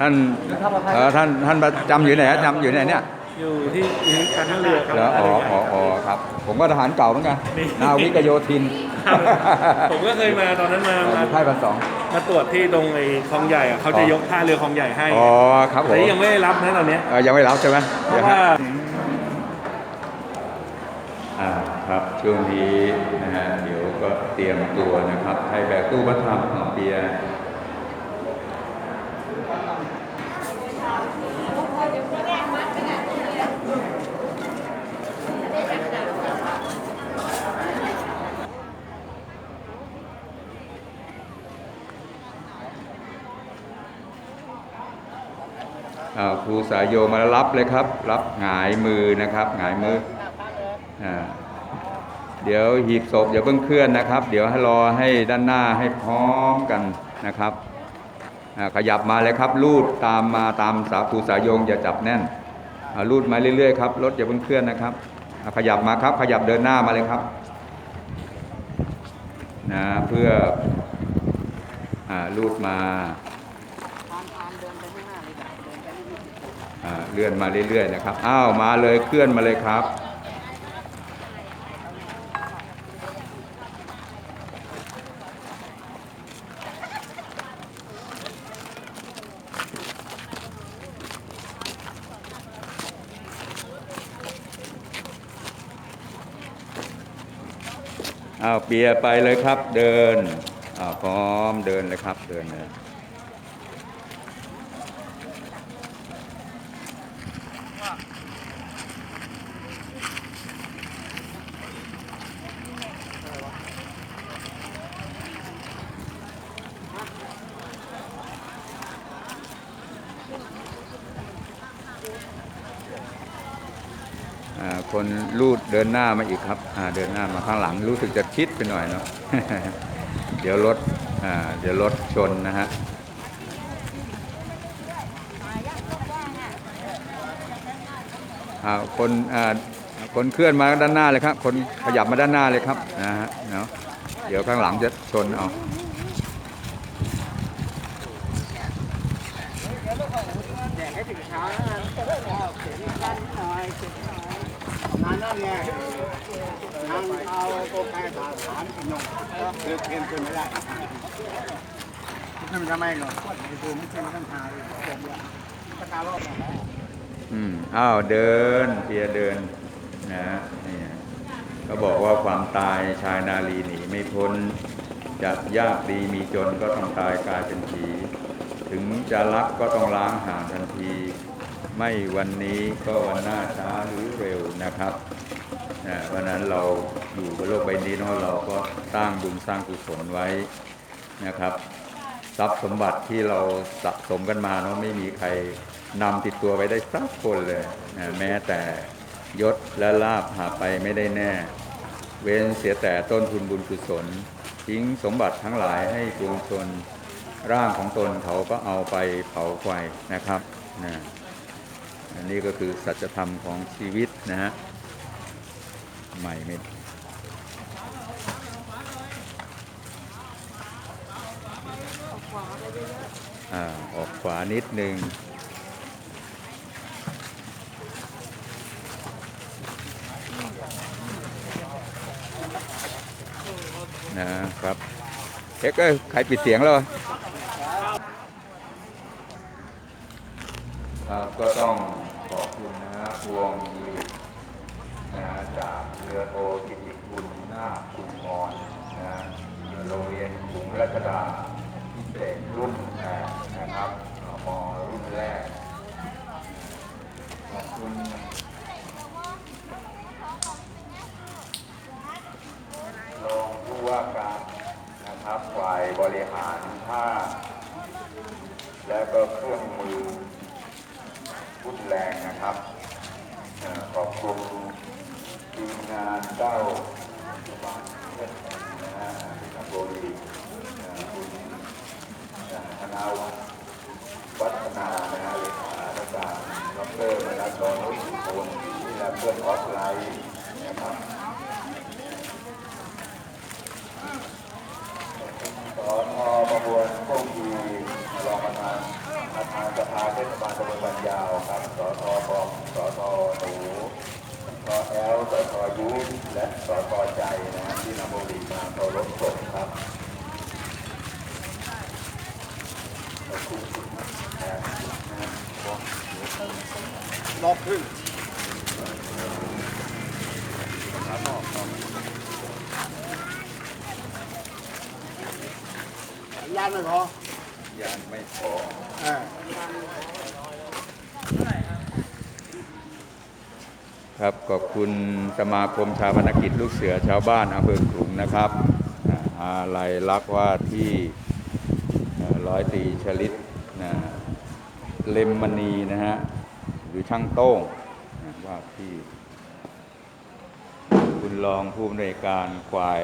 ท่านเออท่านท่านประจำอยู่ไหนฮะจำอยู่ไหนเนี่ยอยู่ที่อยู่ที่การท่าเรือครัเหรออ๋ออ๋ออ๋อครับ ผมก็ทหารเก่าเหมือนกันนี่นาวิกโยธิน ผมก็เคยมาตอนนั้นมาอมายู่ค่ายพันสองมาตรวจที่ตรงไอ้คลองใหญ่อะเขาจะยกท่าเรือคลองใหญ่ให้อ๋อครับผแต่มยังไม่ได้รับนะตอนเนี้ยเอ่อยังไม่รับใช่ไหมเพเดี๋ยวราะฮะว่าอ่าครับช่วงนี้นะฮะเดี๋ยวก็เตรียมตัวนะครับให้แบกตู้พระธรรมของเบียร์ ครูสายโยมารับเลยครับ รับหงายมือนะครับหงายมืออเดี๋ยวหีบศพอย่าเพิ่งเคลื่อนนะครับ เดี๋ยวให้รอให้ด้านหน้าให้พร้อมกันนะครับขยับมาเลยครับลูดตามมาตามสาครูสายโยงอย่าจับแน่นลูดมาเรื่อยๆครับรถอย่าเพิ่งเคลื่อนนะครับขยับมาครับขยับเดินหน้ามาเลยครับนะเพื่ออลูดมา อ่า เลื่อนมาเรื่อยๆนะครับ อ้าวมาเลยเคลื่อนมาเลยครับ อ้าวเปียไปเลยครับเดิน อ้าวพร้อมเดินเลยครับเดินเลย คนลูดเดินหน้ามาอีกครับเดินหน้ามาข้างหลังรู้สึกจะชิดไปหน่อยเนาะเดี๋ยวรถเดี๋ยวรถชนนะฮะคนคนเคลื่อนมาด้านหน้าเลยครับ คนขยับมาด้านหน้าเลยครับนะฮะเนาะเดี๋ยวข้างหลังจะชนเอาให้ถึงเช้านะเขียนกันหน่อยเขียนหน่อย งานนั่นไงนางเอาโปรแกรมสาสารกินนมเลือกเกมขึ้นไม่ได้ขึ้นทำไมหรอกไอ้ตัวมันขึ้นตั้งหาเลยเสียเดียวตะการรอบมาแล้วอืมอ้าวเดินเพียเดินนะนี่ก็บอกว่าความตายชายนาลีหนีไม่พ้นจะยากดีมีจนก็ต้องตายกลายเป็นผี ถึงจะรักก็ต้องล้างห่างทันที ไม่วันนี้ก็วันหน้าช้าหรือเร็วนะครับนะเพราะนั้นเราอยู่บนโลกใบนี้เนาะเราก็สร้างบุญสร้างกุศลไว้นะครับ ทรัพย์สมบัติที่เราสะสมกันมาเนาะไม่มีใครนำติดตัวไปได้สักคนเลยนะแม้แต่ยศและลาภหาไปไม่ได้แน่ เว้นเสียแต่ต้นทุนบุญกุศลทิ้งสมบัติทั้งหลายให้ปวงชน ร่างของตนเขาก็เอาไปเผาไฟนะครับนะอันนี้ก็คือสัจธรรมของชีวิตนะฮะใหม่ไม่อ่าออกขวานิดนึงนะครับเอ๊ะใครปิดเสียงแล้ววะ ครับก็ต้องขอบคุณนะฮะพวงดีนะจากเรือโทกิติคุณนาคุณมอนนะโรงเรียนกรุงรัชดาพิเศษรุ่นแปดนะครับมรุ่นแรก ขอบคุณรองผู้ว่าการนะครับฝ่ายบริหารท่าและก็เครื่องมือ พุ่นแรงนะครับขอบคุณทีมงานเจ้าบ้านเพื่อนะฮะโบรีคุณคณะวัฒนานะฮะเลขาธิการดรมนัสดอนรุ่งพลที่รับเพื่อนออฟไลน์นะครับสอนอประมวลคงดีรองประธาน ปาะธานสภาเทศบาลตำบลบันยาวครับสทบอสทหนูสทแอลสทยูและสทใจนะที่นำบริมาเคารบศพครับขอบอกขึ้นนอกยานไหมพอ ยานไม่พอครับขอบคุณสมาคมชาวพนกิจลูกเสือชาวบ้านอำเภอขลุงนะครับอาลัยรักว่าที่ร้อยตีชลิตนะเลมมณีนะฮะหรือช่างโต้งนะว่าที่ คุณรองผู้อำนวยการฝ่าย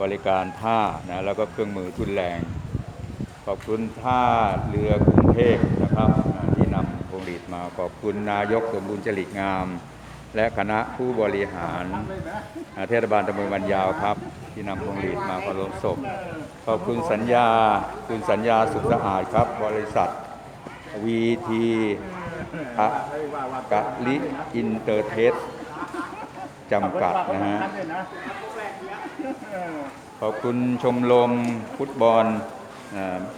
บริการท่านะแล้วก็เครื่องมือทุนแรง ขอบคุณท่าเรือกรุงเทพนะครับที่นำพวงหลีดมาขอบคุณนายกสมบูรณ์จริตงาม และคณะผู้บริหารเทศบาลตำบลบันยาวครับ ที่นำพวงหลีดมาเคารพศพขอบคุณสัญญา คุณสัญญาสุขสะอาดครับ บริษัทวีทีกะลิอินเตอร์เทสจำกัดนะฮะขอบคุณชมรมฟุตบอล อ่า